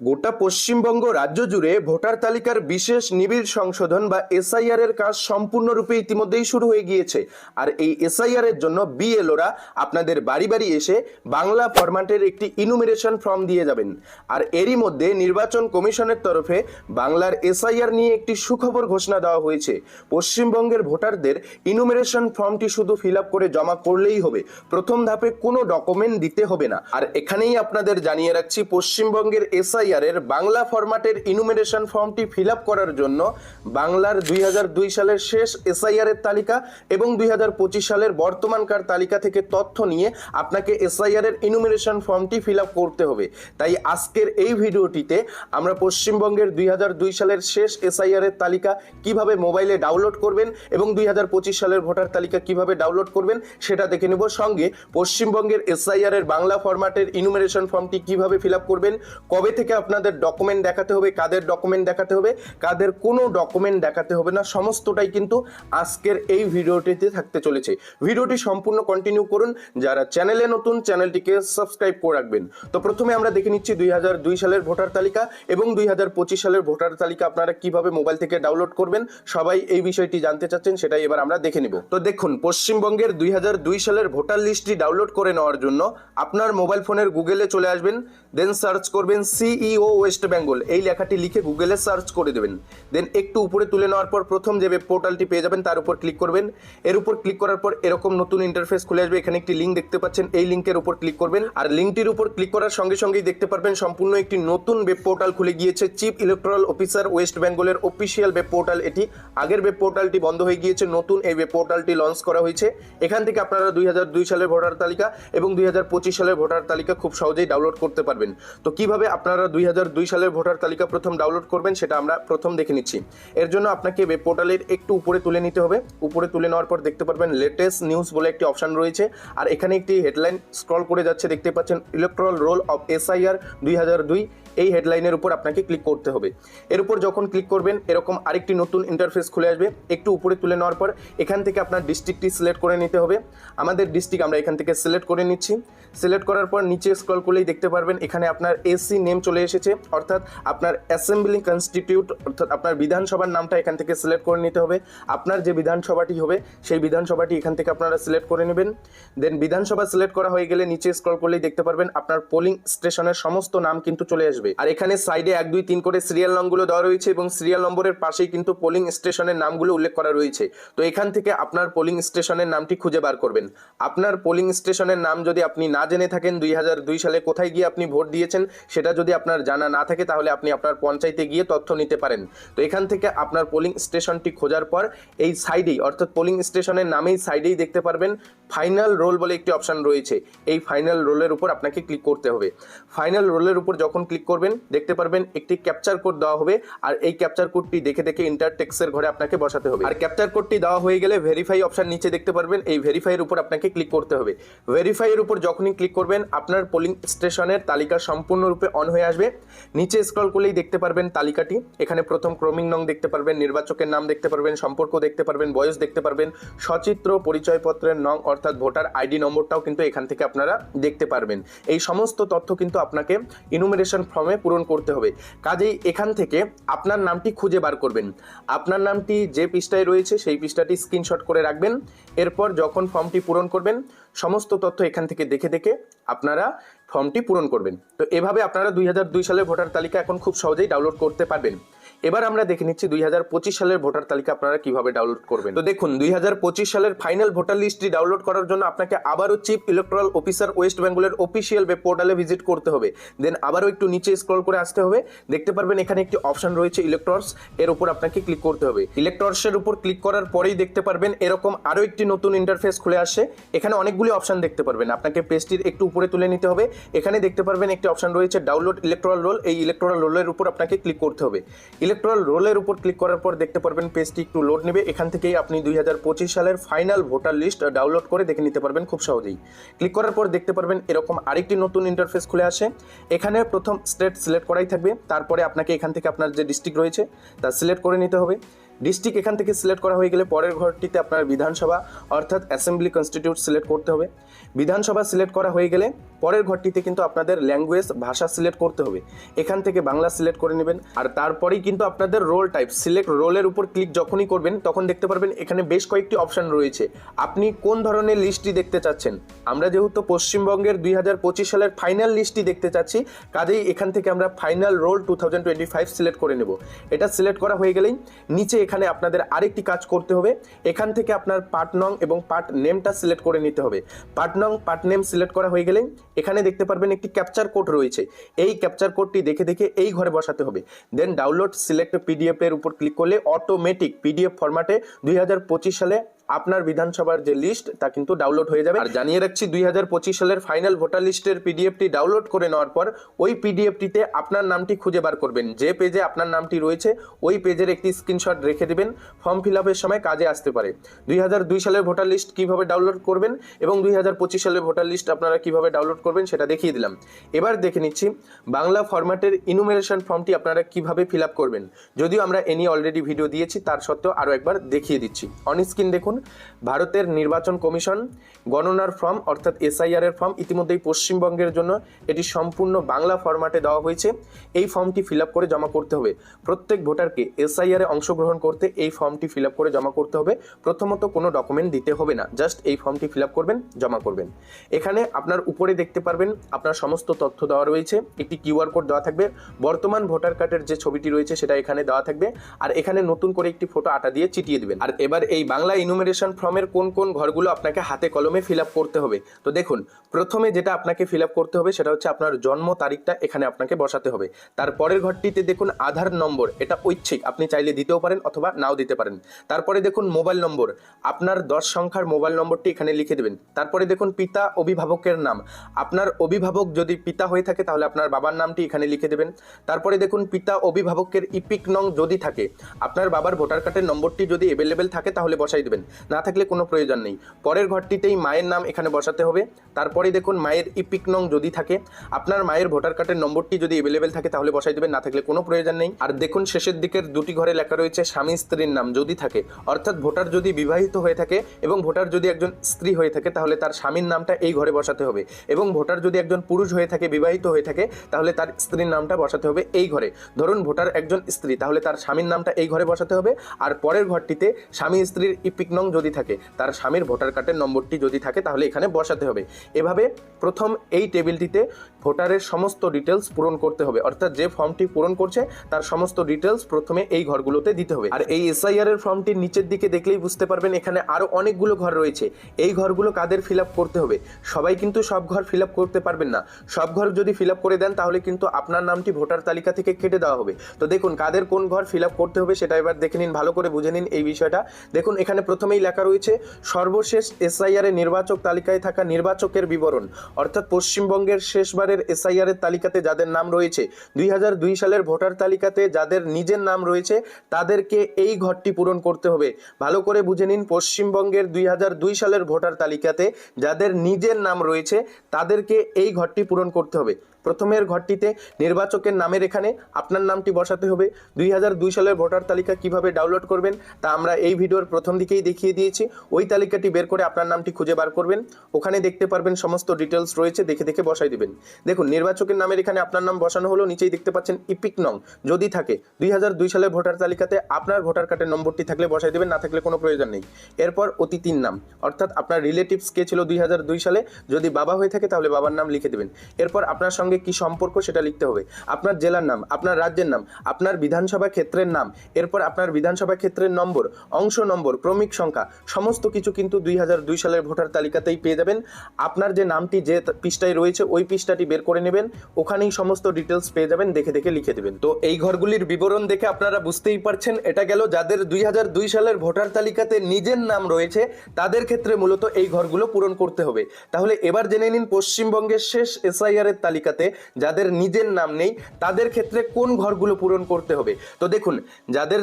গোটা পশ্চিমবঙ্গ রাজ্য জুড়ে ভোটার তালিকার বিশেষ নিবিড় সংশোধন বা এসআইআর এর কাজ সম্পূর্ণরূপে ইতিমধ্যেই শুরু হয়ে গিয়েছে। আর এই এসআইআর এর জন্য বিএলওরা আপনাদের বাড়ি বাড়ি এসে বাংলা ফরম্যাটের একটি ইনুমিনেশন ফর্ম দিয়ে যাবেন। আর এরই মধ্যে নির্বাচন কমিশনের তরফে বাংলার এসআইআর নিয়ে একটি সুখবর ঘোষণা দেওয়া হয়েছে। পশ্চিমবঙ্গের ভোটারদের ইনুমিনেশন ফর্মটি শুধু ফিল করে জমা করলেই হবে। প্রথম ধাপে কোনো ডকুমেন্ট দিতে হবে না। আর এখানেই আপনাদের জানিয়ে রাখছি, পশ্চিমবঙ্গের এসআইআর এর বাংলা ফরম্যাটের ইনুমিনেশন ফর্মটি ফিল করার জন্য বাংলার দুই হাজার দুই সালের শেষ এসআইআর এর তালিকা এবং দুই হাজার পঁচিশ সালের বর্তমানকার তালিকা থেকে তথ্য নিয়ে আপনাকে এসআইআর এর ইনুমিনেশন ফর্মটি ফিল করতে হবে। তাই আজকের এই ভিডিওটিতে আমরা পশ্চিমবঙ্গের দুই হাজার দুই সালের শেষ এসআইআর এর তালিকা কীভাবে মোবাইলে ডাউনলোড করবেন এবং দুই হাজার পঁচিশ সালের ভোটার তালিকা কীভাবে ডাউনলোড করবেন সেটা দেখে নেব। সঙ্গে পশ্চিমবঙ্গের এসআইআর এর বাংলা ফরম্যাটের ইনুমিনেশন ফর্মটি কীভাবে ফিল করবেন, কবে থেকে আপনাদের ডকুমেন্ট দেখাতে হবে, কাদের ডকুমেন্ট দেখাতে হবে, কাদের কোনো ডকুমেন্ট দেখাতে হবে না, সমস্তটাই কিন্তু আজকের এই ভিডিওটিতে থাকতে চলেছে। ভিডিওটি সম্পূর্ণ কন্টিনিউ করুন, যারা চ্যানেলে নতুন চ্যানেলটিকে সাবস্ক্রাইব করে রাখবেন। তো প্রথমে আমরা দেখে নিচ্ছি দুই সালের ভোটার তালিকা এবং দুই হাজার পঁচিশ সালের ভোটার তালিকা আপনারা কীভাবে মোবাইল থেকে ডাউনলোড করবেন, সবাই এই বিষয়টি জানতে চাচ্ছেন, সেটাই এবার আমরা দেখে নিব। তো দেখুন, পশ্চিমবঙ্গের দুই হাজার দুই সালের ভোটার লিস্টটি ডাউনলোড করে নেওয়ার জন্য আপনার মোবাইল ফোনের গুগলে চলে আসবেন দেন সার্চ করবেন সিইও ওয়েস্ট বেঙ্গল। এই লেখাটি লিখে গুগলে সার্চ করে দেবেন। দেন একটু উপরে তুলে নেওয়ার পর প্রথম যে ওয়েব পোর্টালটি পেয়ে যাবেন, তার উপর ক্লিক করবেন। এর উপর ক্লিক করার পর এরকম নতুন ইন্টারফেস খুলে আসবে। এখানে একটি লিঙ্ক দেখতে পাচ্ছেন। এই লিঙ্কের উপর ক্লিক করবেন। আর লিঙ্কটির উপর ক্লিক করার সঙ্গে সঙ্গেই দেখতে পারবেন, সম্পূর্ণ একটি নতুন ওয়েব পোর্টাল খুলে গিয়েছে। চিফ ইলেকট্রাল অফিসার ওয়েস্ট বেঙ্গলের অফিসিয়াল ওয়েব পোর্টাল এটি। আগের ওয়েব পোর্টালটি বন্ধ হয়ে গিয়েছে। নতুন এই ওয়েব পোর্টালটি লঞ্চ করা হয়েছে। এখান থেকে আপনারা দুই হাজার দুই সালের ভোটার তালিকা এবং দুই হাজার পঁচিশ সালের ভোটার তালিকা খুব সহজেই ডাউনলোড করতে পারবেন। তো কীভাবে আপনারা দুই হাজার দুই সালের ভোটার তালিকা প্রথম ডাউনলোড করবেন, সেটা আমরা প্রথম দেখে নিচ্ছি। এর জন্য আপনাকে ওয়েব পোর্টালের একটু উপরে তুলে নিতে হবে। উপরে তুলে নেওয়ার পর দেখতে পারবেন লেটেস্ট নিউজ বলে একটি অপশান রয়েছে। আর এখানে একটি হেডলাইন স্ক্রল করে যাচ্ছে, দেখতে পাচ্ছেন ইলেকট্রাল রোল অফ এসআইআর দুই হাজার দুই। এই হেডলাইনের উপর আপনাকে ক্লিক করতে হবে। এর উপর যখন ক্লিক করবেন, এরকম আরেকটি নতুন ইন্টারফেস খুলে আসবে। একটু উপরে তুলে নেওয়ার পর, এখান থেকে আপনার ডিস্ট্রিক্টটি সিলেক্ট করে নিতে হবে। আমাদের ডিস্ট্রিক্ট আমরা এখান থেকে সিলেক্ট করে নিচ্ছি। সিলেক্ট করার পর নিচে স্ক্রল করলেই দেখতে পারবেন, এখানে আপনার এসি নেম চলে এসেছে। অর্থাৎ আপনার অ্যাসেম্বলি কনস্টিটিউট অর্থাৎ আপনার বিধানসভার নামটা এখান থেকে সিলেক্ট করে নিতে হবে। আপনার যে বিধানসভাটি হবে, সেই বিধানসভাটি এখান থেকে আপনারা সিলেক্ট করে নেবেন। দেন বিধানসভা সিলেক্ট করা হয়ে গেলে নিচে স্ক্রল করলেই দেখতে পারবেন, আপনার পোলিং স্টেশনের সমস্ত নাম কিন্তু চলে আসবে। আর এখানে সাইডে এক, দুই, তিন করে সিরিয়াল নম্বরগুলো দেওয়া রয়েছে এবং সিরিয়াল নম্বরের পাশেই কিন্তু পোলিং স্টেশনের নামগুলো উল্লেখ করা রয়েছে। তো এখান থেকে আপনার পোলিং স্টেশনের নামটি খুঁজে বার করবেন। আপনার পোলিং স্টেশনের নাম যদি আপনি না জেনে থাকেন, দুই সালে কোথায় গিয়ে আপনি ভোট দিয়েছেন, সেটা যদি আপনার জানা না থাকে, তাহলে আপনি আপনার পঞ্চায়েতে গিয়ে তথ্য নিতে পারেন। তো এখান থেকে আপনার পোলিং স্টেশনটি খোঁজার পর এই সাইডেই অর্থাৎ পোলিং স্টেশনের নামেই সাইডেই দেখতে পারবেন ফাইনাল রোল বলে একটি অপশন রয়েছে। এই ফাইনাল রোলের উপর আপনাকে ক্লিক করতে হবে। ফাইনাল রোলের উপর যখন ক্লিক করবেন, দেখতে পারবেন একটি ক্যাপচার কোড দেওয়া হবে আর এই ক্যাপচার কোডটি দেখে দেখে ইন্টার টেক্সের ঘরে আপনাকে বসাতে হবে। আর ক্যাপচার কোডটি দেওয়া হয়ে গেলে ভেরিফাই অপশন নিচে দেখতে পারবেন, এই ভেরিফাইয়ের উপর আপনাকে ক্লিক করতে হবে। ভেরিফাইয়ের উপর যখনই ক্লিক করবেন, আপনার পোলিং স্টেশনের তালিকা সম্পূর্ণরূপে অন হয়ে আসবে। নিচে স্ক্রল করলেই দেখতে পারবেন তালিকাটি। এখানে প্রথম ক্রমিং নং দেখতে পারবেন, নির্বাচকের নাম দেখতে পারবেন, সম্পর্ক দেখতে পারবেন, বয়স দেখতে পারবেন, সচিত্র, পরিচয়পত্রের নং অর্থাৎ ভোটার আইডি নম্বরটাও কিন্তু এখান থেকে আপনারা দেখতে পারবেন। এই সমস্ত তথ্য কিন্তু আপনাকে ইনুমিনেশন ফর্মে পূরণ করতে হবে। কাজেই এখান থেকে আপনার নামটি খুঁজে বার করবেন। আপনার নামটি যে পৃষ্ঠায় রয়েছে সেই পৃষ্ঠাটি স্ক্রিনশট করে রাখবেন। এরপর যখন ফর্মটি পূরণ করবেন, সমস্ত তথ্য এখান থেকে দেখে দেখে আপনারা ফর্মটি পূরণ করবেন। তো এভাবে আপনারা দুই সালের ভোটার তালিকা এখন খুব সহজেই ডাউনলোড করতে পারবেন। এবার আমরা দেখে নিচ্ছি দুই হাজার পঁচিশ সালের ভোটার তালিকা আপনারা কীভাবে ডাউনলোড করবেন। তো দেখুন, দুই হাজার পঁচিশ সালের ফাইনাল ভোটার লিস্টটি ডাউনলোড করার জন্য আপনাকে আবারও চিফ ইলেকট্রাল অফিসার ওয়েস্ট বেঙ্গলের অফিসিয়াল ওয়েব পোর্টালে ভিজিট করতে হবে। দেন আবারও একটু নিচে স্ক্রল করে আসতে হবে। দেখতে পারবেন এখানে একটি অপশন রয়েছে ইলেকট্রস এর উপর আপনাকে ক্লিক করতে হবে। ইলেকট্রসের উপর ক্লিক করার পরেই দেখতে পারবেন এরকম আরও একটি নতুন ইন্টারফেস খুলে আসে। এখানে অনেকগুলি অপশন দেখতে পারবেন। আপনাকে পেজটির একটু উপরে তুলে নিতে হবে। এখানে দেখতে পারবেন একটি অপশন রয়েছে ডাউনলোড ইলেকট্রাল রোল এই ইলেকট্রাল রোলের উপর আপনাকে ক্লিক করতে হবে। ইলেকট্রাল রোলের উপর ক্লিক করার পর দেখতে পারবেন পেজটি একটু লোড নেবে। এখান থেকেই আপনি দুই হাজার পঁচিশ সালের ফাইনাল ভোটার লিস্ট ডাউনলোড করে দেখে নিতে পারবেন খুব সহজেই। ক্লিক করার পর দেখতে পারবেন এরকম আরেকটি নতুন ইন্টারফেস খুলে আসে। এখানে প্রথম স্টেট সিলেক্ট করাই থাকবে। তারপরে আপনাকে এখান থেকে আপনার যে ডিস্ট্রিক্ট রয়েছে, তা সিলেক্ট করে নিতে হবে। ডিস্ট্রিক্ট এখান থেকে সিলেক্ট করা হয়ে গেলে পরের ঘরটিতে আপনার বিধানসভা, অর্থাৎ অ্যাসেম্বলি কনস্টিটিউট সিলেক্ট করতে হবে। বিধানসভা সিলেক্ট করা হয়ে গেলে পরের ঘরটিতে কিন্তু আপনাদের ল্যাঙ্গুয়েজ ভাষা সিলেক্ট করতে হবে। এখান থেকে বাংলা সিলেক্ট করে নেবেন। আর তারপরেই কিন্তু আপনাদের রোল টাইপ সিলেক্ট রোলের উপর ক্লিক যখনই করবেন, তখন দেখতে পারবেন এখানে বেশ কয়েকটি অপশন রয়েছে। আপনি কোন ধরনের লিস্টটি দেখতে চাচ্ছেন? আমরা যেহেতু পশ্চিমবঙ্গের দুই হাজার পঁচিশ সালের ফাইনাল লিস্টটি দেখতে চাচ্ছি, কাজেই এখান থেকে আমরা ফাইনাল রোল টু সিলেক্ট করে নেব। এটা সিলেক্ট করা হয়ে গেলেই নিচে এখানে আপনাদের আরেকটি কাজ করতে হবে। এখান থেকে আপনার পার্ট নং এবং পার্ট নেমটা সিলেক্ট করে নিতে হবে। পার্ট নং পার্ট নেম সিলেক্ট করা হয়ে গেলেই এখানে দেখতে পারবেন একটি ক্যাপচার কোড রয়েছে। এই ক্যাপচার কোডটি দেখে দেখে এই ঘরে বসাতে হবে। দেন ডাউনলোড সিলেক্ট পিডিএফ এর উপর ক্লিক করলে অটোমেটিক পিডিএফ ফরম্যাটে দুই হাজার পঁচিশ সালে আপনার বিধানসভার যে লিস্ট তা কিন্তু ডাউনলোড হয়ে যাবে। আর জানিয়ে রাখছি, দুই হাজার পঁচিশ সালের ফাইনাল ভোটার লিস্টের পিডিএফটি ডাউনলোড করে নেওয়ার পর, ওই পিডিএফটিতে আপনার নামটি খুঁজে বার করবেন। যে পেজে আপনার নামটি রয়েছে, ওই পেজের একটি স্ক্রিনশট রেখে দেবেন। ফর্ম ফিল আপের সময় কাজে আসতে পারে। দুই হাজার দুই সালের ভোটার লিস্ট কীভাবে ডাউনলোড করবেন এবং দুই সালের ভোটার লিস্ট আপনারা কীভাবে ডাউনলোড করবেন, সেটা দেখিয়ে দিলাম। এবার দেখে নিচ্ছি, বাংলা ফরম্যাটের ইনুমেরেশন ফর্মটি আপনারা কীভাবে ফিল করবেন। যদিও আমরা এ নিয়ে অলরেডি ভিডিও দিয়েছি, তার সত্ত্বেও আরও একবার দেখিয়ে দিচ্ছি। অন স্ক্রিন দেখুন। ভারতের নির্বাচন কমিশন, গণনার ফর্ম অর্থাৎ এসআইআর এর ফর্ম ইতিমধ্যেই পশ্চিমবঙ্গের জন্য এটি সম্পূর্ণ বাংলা ফরম্যাটে দেওয়া হয়েছে। এই ফর্মটি ফিল করে জমা করতে হবে। প্রত্যেক ভোটারকে এসআইআর এ অংশগ্রহণ করতে এই ফর্মটি ফিল করে জমা করতে হবে। প্রথমত কোনো ডকুমেন্ট দিতে হবে না। জাস্ট এই ফর্মটি ফিল করবেন, জমা করবেন। এখানে আপনার উপরে দেখতে পারবেন আপনার সমস্ত তথ্য দেওয়া রয়েছে। একটি কিউআর কোড দেওয়া থাকবে। বর্তমান ভোটার কার্ডের যে ছবিটি রয়েছে সেটা এখানে দেওয়া থাকবে। আর এখানে নতুন করে একটি ফটো আটা দিয়ে চিটিয়ে দেবেন। আর এবার এই বাংলা ইনুমেরেশন ফর্মের কোন কোন ঘরগুলো আপনাকে হাতে কলমে ফিল করতে হবে? তো দেখুন, প্রথমে যেটা আপনাকে ফিল করতে হবে সেটা হচ্ছে আপনার জন্ম তারিখটা এখানে আপনাকে বসাতে হবে। তারপরের ঘরটিতে দেখুন আধার নম্বর, এটা ঐচ্ছিক, আপনি চাইলে দিতেও পারেন অথবা নাও দিতে পারেন। তারপরে দেখুন মোবাইল নম্বর আপনার দশ সংখ্যার মোবাইল নম্বরটি এখানে লিখে দেবেন। তারপরে দেখুন পিতা অভিভাবকের নাম, আপনার অভিভাবক যদি পিতা হয়ে থাকে তাহলে আপনার বাবার নামটি এখানে লিখে দেবেন। তারপরে দেখুন পিতা অভিভাবকের ইপিক নং যদি থাকে, আপনার বাবার ভোটার কার্ডের নম্বরটি যদি অ্যাভেলেবেল থাকে তাহলে বসাই দেবেন। না থাকলে কোনো প্রয়োজন নেই। পরের ঘরটিতেই মায়ের নাম এখানে বসাতে হবে। তারপরে দেখুন মায়ের ইপিক নং যদি থাকে, আপনার মায়ের ভোটার কার্ডের নম্বরটি যদি অ্যাভেলেবেল থাকে তাহলে বসাই দেবেন, না থাকলে কোনো প্রয়োজন নেই। আর দেখুন শেষের দিকের দুটি ঘরে লেখা রয়েছে স্বামী স্ত্রীর নাম যদি থাকে, অর্থাৎ ভোটার যদি বিবাহিত হয়ে থাকে এবং ভোটার যদি একজন স্ত্রী হয়ে থাকে তাহলে তার স্বামীর নামটা এই ঘরে বসাতে হবে। এবং ভোটার যদি একজন পুরুষ হয়ে থাকে, বিবাহিত হয়ে থাকে, তাহলে তার স্ত্রীর নামটা বসাতে হবে এই ঘরে। ধরুন ভোটার একজন স্ত্রী, তাহলে তার স্বামীর নামটা এই ঘরে বসাতে হবে। আর পরের ঘরটিতে স্বামী স্ত্রীর ইপিক নং যদি থাকে, তার স্বামীর ভোটার কার্ডের নম্বরটি যদি থাকে, তাহলে এখানে বসাতে হবে। এভাবে প্রথম এই টেবিলটিতে ভোটারের সমস্ত ডিটেলস পূরণ করতে হবে। অর্থাৎ যে ফর্মটি পূরণ করছে, তার সমস্ত ডিটেলস প্রথমে এই ঘরগুলোতে দিতে হবে। আর এই এসআইআর এর ফর্মটির নিচের দিকে দেখলেই বুঝতে পারবেন, এখানে আরও অনেকগুলো ঘর রয়েছে। এই ঘরগুলো কাদের ফিল করতে হবে? সবাই কিন্তু সব ঘর ফিল করতে পারবেন না। সব ঘর যদি ফিল করে দেন, তাহলে কিন্তু আপনার নামটি ভোটার তালিকা থেকে কেটে দেওয়া হবে। তো দেখুন, কাদের কোন ঘর ফিল করতে হবে, সেটা এবার দেখে নিন, ভালো করে বুঝে নিন এই বিষয়টা। দেখুন, এখানে প্রথমেই লেখা রয়েছে, সর্বশেষ এসআইআর এর নির্বাচক তালিকায় থাকা নির্বাচকের বিবরণ। অর্থাৎ পশ্চিমবঙ্গের শেষবারের এসআইআর এর তালিকাতে যাদের নাম রয়েছে, দুই হাজার দুই সালের ভোটার তালিকাতে যাদের নিজের নাম রয়েছে, তাদেরকে এই ঘরটি পূরণ করতে হবে। ভালো করে বুঝে নিন, পশ্চিমবঙ্গের দুই হাজার দুই সালের ভোটার তালিকাতে যাদের নিজের নাম রয়েছে, তাদেরকে এই ঘরটি পূরণ করতে হবে। প্রথমের ঘরটিতে নির্বাচকের নামের এখানে আপনার নামটি বসাতে হবে। দুই হাজার দুই সালের ভোটার তালিকা কীভাবে ডাউনলোড করবেন তা আমরা এই ভিডিওর প্রথম দিকেই দেখিয়ে দিয়েছি। ওই তালিকাটি বের করে আপনার নামটি খুঁজে বার করবেন। ওখানে দেখতে পারবেন সমস্ত ডিটেলস রয়েছে, দেখে দেখে বসাই দিবেন। দেখুন, নির্বাচকের নামের এখানে আপনার নাম বসানো হলো, নিচেই দেখতে পাচ্ছেন ইপিক নং। যদি থাকে, দুই হাজার দুই সালের ভোটার তালিকাতে আপনার ভোটার কার্ডের নম্বরটি থাকলে বসাই দেবেন, না থাকলে কোনো প্রয়োজন নেই। এরপর অতিথির নাম, অর্থাৎ আপনার রিলেটিভস কে ছিল দুই হাজার দুই সালে। যদি বাবা হয়ে থাকে, তাহলে বাবার নাম লিখে দেবেন। এরপর আপনার সঙ্গে কি সম্পর্ক সেটা লিখতে হবে। আপনার জেলার নাম, আপনার রাজ্যের নাম, আপনার বিধানসভা ক্ষেত্রের নাম, এরপর আপনার বিধানসভা ক্ষেত্রের নম্বর, অংশ নম্বর, ক্রমিক সংখ্যা, সমস্ত কিছু কিন্তু দুই হাজার দুই সালের ভোটার তালিকাতেই পেয়ে যাবেন। আপনার যে নামটি, যে পৃষ্ঠায় রয়েছে, ওই পৃষ্ঠাটি বের করে নেবেন। ওখানেই সমস্ত ডিটেলস পেয়ে যাবেন, দেখে দেখে লিখে দেবেন। তো এই ঘরগুলির বিবরণ দেখে আপনারা বুঝতেই পারছেন, এটা গেল যাদের দুই হাজার দুই সালের ভোটার তালিকাতে নিজের নাম রয়েছে, তাদের ক্ষেত্রে মূলত এই ঘরগুলো পূরণ করতে হবে। তাহলে এবার জেনে নিন পশ্চিমবঙ্গের শেষ এসআইআর এর তালিকাতে তালিকাতে যাদের নিজের নাম নেই, তাদের ক্ষেত্রে কোন ঘরগুলো পূরণ করতে হবে? তো দেখুন, যাদের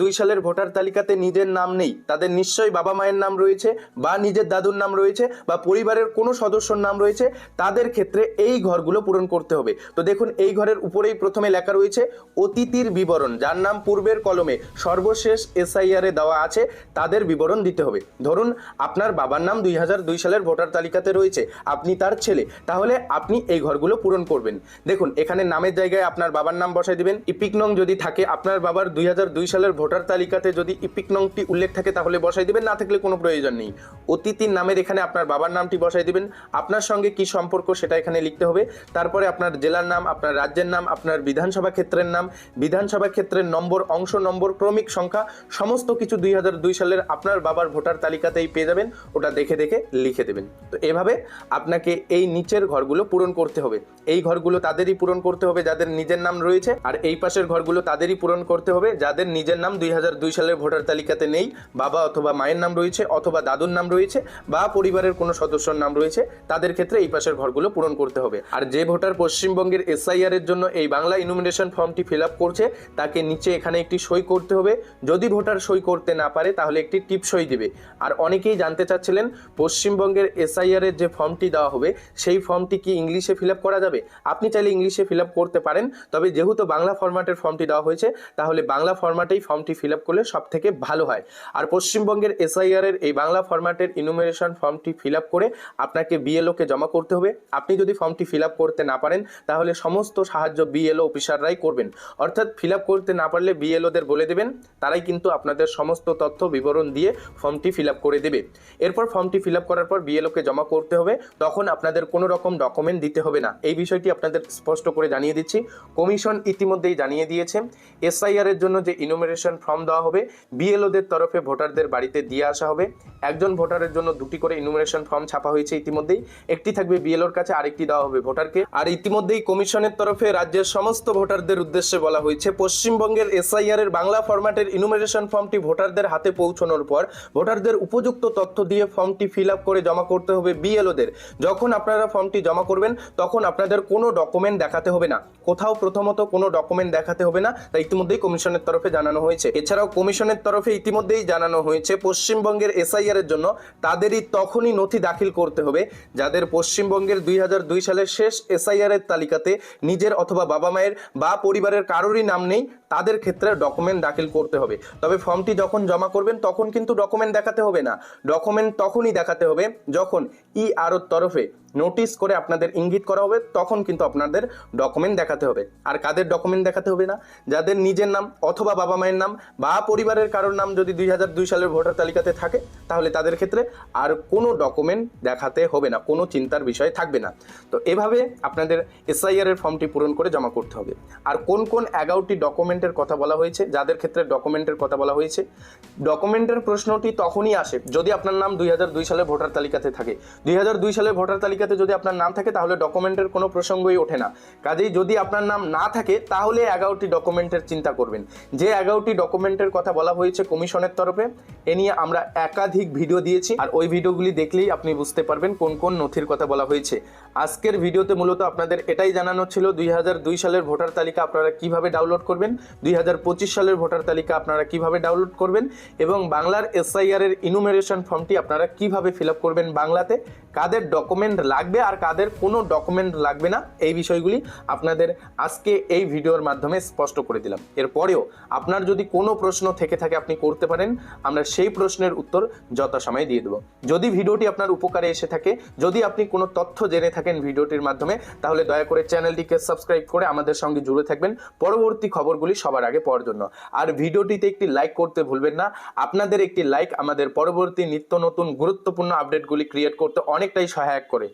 দুই সালের ভোটার তালিকাতে নিজের নাম নেই, তাদের নিশ্চয়ই বাবা মায়ের নাম রয়েছে বা নিজের দাদুর নাম রয়েছে বা পরিবারের কোনো সদস্যর নাম রয়েছে, তাদের ক্ষেত্রে এই ঘরগুলো পূরণ করতে হবে। তো দেখুন, এই ঘরের উপরেই প্রথমে লেখা রয়েছে, অতিথির বিবরণ যার নাম পূর্বের কলমে সর্বশেষ এসআইআর দেওয়া আছে, তাদের বিবরণ দিতে হবে। ধরুন, আপনার বাবার নাম দুই সালের ভোটার তালিকাতে রয়েছে, আপনি তার ছেলে, তাহলে আপনি এই ঘরগুলো পূরণ করবেন। দেখুন, এখানে নামের জায়গায় আপনার বাবার নাম বসাই দিবেন। ইপিক নং যদি থাকে, আপনার বাবার দুই সালের ভোটার তালিকাতে যদি ইপিক নংটি উল্লেখ থাকে, তাহলে বসাই দিবেন। না থাকলে কোনো প্রয়োজন নেই। অতিথির নামের এখানে আপনার বাবার নামটি বসাই দিবেন। আপনার সঙ্গে কি সম্পর্ক সেটা এখানে লিখতে হবে। তারপরে আপনার জেলার নাম, আপনার রাজ্যের নাম, আপনার বিধানসভা ক্ষেত্রের নাম, বিধানসভা ক্ষেত্রের নম্বর, অংশ নম্বর, ক্রমিক সংখ্যা, সমস্ত কিছু দুই সালের আপনার বাবার ভোটার তালিকাতেই পেয়ে যাবেন। ওটা দেখে দেখে লিখে দেবেন। তো এভাবে আপনাকে এই নিচের ঘরগুলো পূরণ করতে হবে। এই ঘরগুলো তাদেরই পূরণ করতে হবে, যাদের নিজের নাম রয়েছে। আর এই পাশের ঘরগুলো তাদেরই পূরণ করতে হবে, যাদের নিজের নাম দুই সালের ভোটার তালিকাতে নেই। বাবা অথবা মায়ের নাম রয়েছে, অথবা দাদুর নাম রয়েছে, বা পরিবারের কোনো সদস্যর নাম রয়েছে, তাদের ক্ষেত্রে এই পাশের ঘরগুলো পূরণ করতে হবে। আর যে ভোটার পশ্চিমবঙ্গের এসআইআর এর জন্য এই বাংলা ইনুমিনেশন ফর্মটি ফিল করছে, তাকে নিচে এখানে একটি সই করতে হবে। যদি ভোটার সই করতে না পারে, তাহলে একটি টিপ সই দিবে। আর অনেকেই জানতে চাচ্ছিলেন, পশ্চিমবঙ্গের এসআইআর এর যে ফর্মটি দেওয়া হবে, সেই ফর্মটি কি ইংলিশে ফিল করা যাবে? আপনি চাইলে ইংলিশে ফিল করতে পারেন। তবে যেহেতু বাংলা ফরম্যাটের ফর্মটি দেওয়া হয়েছে, তাহলে বাংলা ফরম্যাটেই ফর্মটি ফিল করলে সব থেকে ভালো হয়। আর পশ্চিমবঙ্গের এসআইআর এর এই বাংলা ফরম্যাটের ইনুমিনেশন ফর্মটি ফিল করে আপনাকে বিএলওকে জমা করতে হবে। আপনি যদি ফর্মটি ফিল করতে না পারেন, তাহলে সমস্ত সাহায্য বিএলও অফিসাররাই করবেন। অর্থাৎ ফিল করতে না পারলে বিএলওদের বলে দেবেন, তারাই কিন্তু আপনাদের সমস্ত তথ্য, বিবরণ দিয়ে ফর্মটি ফিল করে দেবে। এরপর ফর্মটি ফিল করার পর বিএলওকে জমা করতে হবে। তখন আপনাদের কোনো রকম ডকুমেন্ট দিতে হবে না। এই বিষয়টি আপনাদের স্পষ্ট করে জানিয়ে দিচ্ছি। কমিশন ইতিমধ্যেই জানিয়ে দিয়েছে, এসআইআর এর জন্য যে ইনুমিনেশন ফর্ম দেওয়া হবে বিএলওদের তরফে ভোটারদের বাড়িতে দিয়ে আসা হবে। একজন ভোটারের জন্য দুটি করে ইনুমিনেশন ফর্ম ছাপা হয়েছে ইতিমধ্যেই। একটি থাকবে বিএলওর কাছে, আরেকটি দেওয়া হবে ভোটারকে। আর ইতিমধ্যেই কমিশনের তরফে রাজ্যের সমস্ত ভোটারদের উদ্দেশ্যে বলা হয়েছে, পশ্চিমবঙ্গের এসআইআর এর বাংলা ফরম্যাটের ইনুমিনেশন ফর্মটি ভোটারদের হাতে পৌঁছানোর পর ভোটারদের উপযুক্ত তথ্য দিয়ে ফর্মটি ফিল আপ করে জমা করতে হবে বিএলওদের যখন আপনারা ফর্মটি জমা করবেন, তখন আপনাদের কোনো ডকুমেন্ট দেখাতে হবে না। কোথাও প্রথমত কোনো ডকুমেন্ট দেখাতে হবে না, তা ইতিমধ্যেই কমিশনের তরফে জানানো হয়েছে। এছাড়াও কমিশনের তরফে ইতিমধ্যেই জানানো হয়েছে, পশ্চিমবঙ্গের এসআইআর এর জন্য তাদেরই তখনই নথি দাখিল করতে হবে, যাদের পশ্চিমবঙ্গের দুই সালের শেষ এসআইআর এর তালিকাতে নিজের অথবা বাবা মায়ের বা পরিবারের কারোরই নাম নেই, তাদের ক্ষেত্রে ডকুমেন্ট দাখিল করতে হবে। তবে ফর্মটি যখন জমা করবেন, তখন কিন্তু ডকুমেন্ট দেখাতে হবে না। ডকুমেন্ট তখনই দেখাতে হবে যখন ই আরোর তরফে নোটিশ করে আপনাদের ইঙ্গিত করা হবে, তখন কিন্তু আপনাদের ডকুমেন্ট দেখাতে হবে। আর কাদের ডকুমেন্ট দেখাতে হবে না? যাদের নিজের নাম অথবা বাবা মায়ের নাম বা পরিবারের কারোর নাম যদি দুই দুই সালের ভোটার তালিকাতে থাকে, তাহলে তাদের ক্ষেত্রে আর কোনো ডকুমেন্ট দেখাতে হবে না, কোনো চিন্তার বিষয় থাকবে না। তো এভাবে আপনাদের এসআইআর এর ফর্মটি পূরণ করে জমা করতে হবে। আর কোন কোন এগারোটি ডকুমেন্টের কথা বলা হয়েছে, যাদের ক্ষেত্রে ডকুমেন্টের কথা বলা হয়েছে ডকুমেন্টের প্রশ্নটি তখনই আসে যদি আপনার নাম দুই সালের ভোটার তালিকাতে থাকে। দুই সালের ভোটার তালিকাতে যদি আপনার নাম থাকে, তাহলে ডকুমেন্টের কোনো প্রসঙ্গই ওঠে না। কাজেই যদি আপনার নাম না থাকে, তাহলে এগারোটি ডকুমেন্টের চিন্তা করবেন। যে এগারোটি ডকুমেন্টের কথা বলা হয়েছে কমিশনের তরফে, এ নিয়ে আমরা একাধিক ভিডিও দিয়েছি। আর ওই ভিডিওগুলি দেখলেই আপনি বুঝতে পারবেন কোন কোন নথির কথা বলা হয়েছে। আজকের ভিডিওতে মূলত আপনাদের এটাই জানানো ছিল, দুই সালের ভোটার তালিকা আপনারা কীভাবে ডাউনলোড করবেন, দুই হাজার পঁচিশ সালের ভোটার তালিকা আপনারা কীভাবে ডাউনলোড করবেন, এবং বাংলার এসআইআর এর ইনুমেরেশন ফর্মটি আপনারা কীভাবে ফিল করবেন বাংলাতে, কাদের ডকুমেন্ট লাগবে আর কাদের কোনো ডকুমেন্ট লাগবে না। এই বিষয়গুলি আপনাদের আজকে এই ভিডিওর মাধ্যমে স্পষ্ট করে দিলাম। এরপরেও আপনার যদি কোনো প্রশ্ন থেকে থাকে আপনি করতে পারেন। আমরা সেই প্রশ্নের উত্তর যথাসময়ে দিয়ে দেবো। যদি ভিডিওটি আপনার উপকারে এসে থাকে, যদি আপনি কোনো তথ্য জেনে থাকেন ভিডিওটির মাধ্যমে, তাহলে দয়া করে চ্যানেলটিকে সাবস্ক্রাইব করে আমাদের সঙ্গে জুড়ে থাকবেন। পরবর্তী খবরগুলি সবার আগে পাওয়ার জন্য। আর ভিডিওটিতে একটি লাইক করতে ভুলবেন না। আপনাদের একটি লাইক আমাদের পরবর্তী নিত্য নতুন গুরুত্বপূর্ণ আপডেটগুলি ক্রিয়েট করতে অনেকটাই সহায়ক করে।